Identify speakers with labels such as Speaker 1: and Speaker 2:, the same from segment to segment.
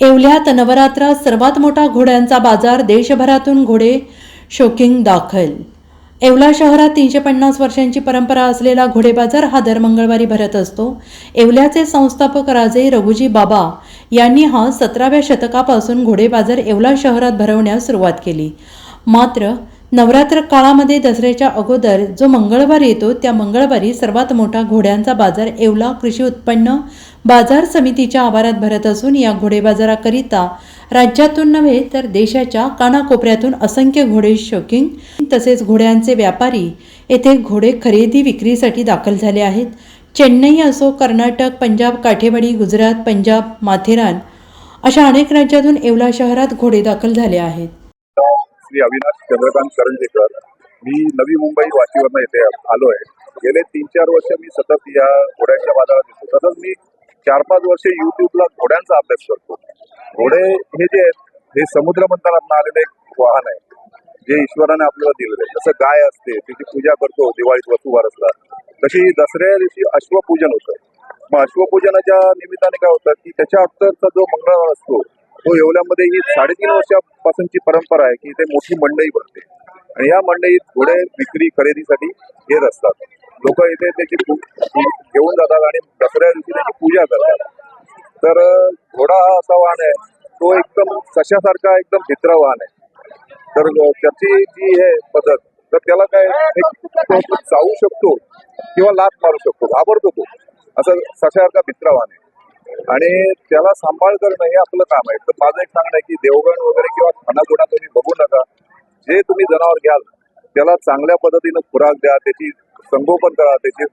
Speaker 1: येवल्यात नवरात्रात सर्वात मोठा घोड्यांचा बाजार देशभरातून घोडे शोकिंग दाखल. येवला शहरात तीनशे पन्नास वर्षांची परंपरा असलेला घोडे बाजार हा दर मंगळवारी भरत असतो. येवल्याचे संस्थापक राजे रघुजी बाबा यांनी हा सतराव्या शतकापासून घोडे बाजार येवला शहरात भरवण्यास सुरुवात केली. मात्र नवरात्र काळामध्ये दसऱ्याच्या अगोदर जो मंगळवार येतो त्या मंगळवारी सर्वात मोठा घोड्यांचा बाजार येवला. कृषी उत्पन्न बाजार समितीच्या आवारात भरत असून या घोडे बाजाराकरिता राज्यातून नव्हे तर देशाच्या कानाकोपऱ्यातून असंख्य घोडे शौकिंग तसेच घोड्यांचे व्यापारी येथे घोडे खरेदी विक्रीसाठी दाखल झाले आहेत. चेन्नई असो कर्नाटक पंजाब काठेवाडी गुजरात पंजाब माथेरान अशा अनेक राज्यातून येवला शहरात घोडे दाखल झाले आहेत.
Speaker 2: श्री अविनाश चंद्रकांत करंजेकर. मी नवी मुंबई वाशीवरनं इथे आलो आहे गेले तीन चार वर्ष मी सतत या घोड्यांच्या बाजारात येतो तसंच मी चार पाच वर्ष युट्यूबला घोड्यांचा अभ्यास करतो. घोडे हे जे आहेत हे समुद्र मंथनातनं आलेलं एक वाहन आहे जे ईश्वराने आपल्याला दिलेलं आहे जसं गाय असते तिची पूजा करतो दिवाळीत वसुवार असला तशी दसऱ्या दिवशी अश्वपूजन होतं. मग अश्वपूजनाच्या निमित्ताने काय होतं की त्याच्या अगोदरचा जो मंगळवार असतो तो येवल्यामध्ये ही साडेतीन वर्षापासूनची परंपरा आहे की इथे मोठी मंडई भरते. आणि या मंडईत घोडे विक्री खरेदीसाठी येत असतात लोक इथे त्याची घेऊन जातात आणि दसऱ्या दिवशी त्याची पूजा करतात. तर घोडा हा असा वाहन आहे तो एकदम सशासारखा एकदम भित्र वाहन आहे. तर त्याची जी हे पद्धत तर त्याला काय जाऊ चावू शकतो किंवा लात मारू शकतो घाबरतो तो. असं सशासारखा भित्र वाहन आहे. आणि त्याला सांभाळ करणं हे आपलं काम आहे. तर माझं एक सांगणं आहे की देवगण वगैरे किंवा खानापुडा तुम्ही बघू नका. जे तुम्ही जनावर घ्याल त्याला चांगल्या पद्धतीनं खुराक द्या त्याची संगोपन करा त्याची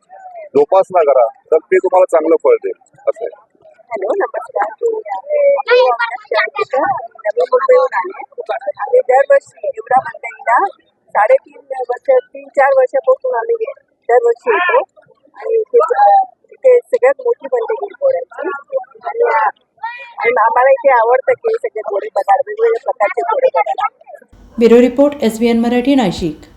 Speaker 2: जोपासना करा तर ते तुम्हाला चांगलं फळ देईल. असं आहे.
Speaker 3: हॅलो नमस्कार. आम्ही दरवर्षी एवढा मंडईला साडेतीन वर्ष तीन चार वर्षापासून आम्ही दरवर्षी येतो. आणि इथे सगळ्यात मंडई आहे घोड्याची आणि आ- मला इथे आवडतं की सगळे थोडे पदार्थ वेगवेगळ्या प्रकारचे घोडे पदार्थ?
Speaker 1: Bureau report S B N Marathi Nashik.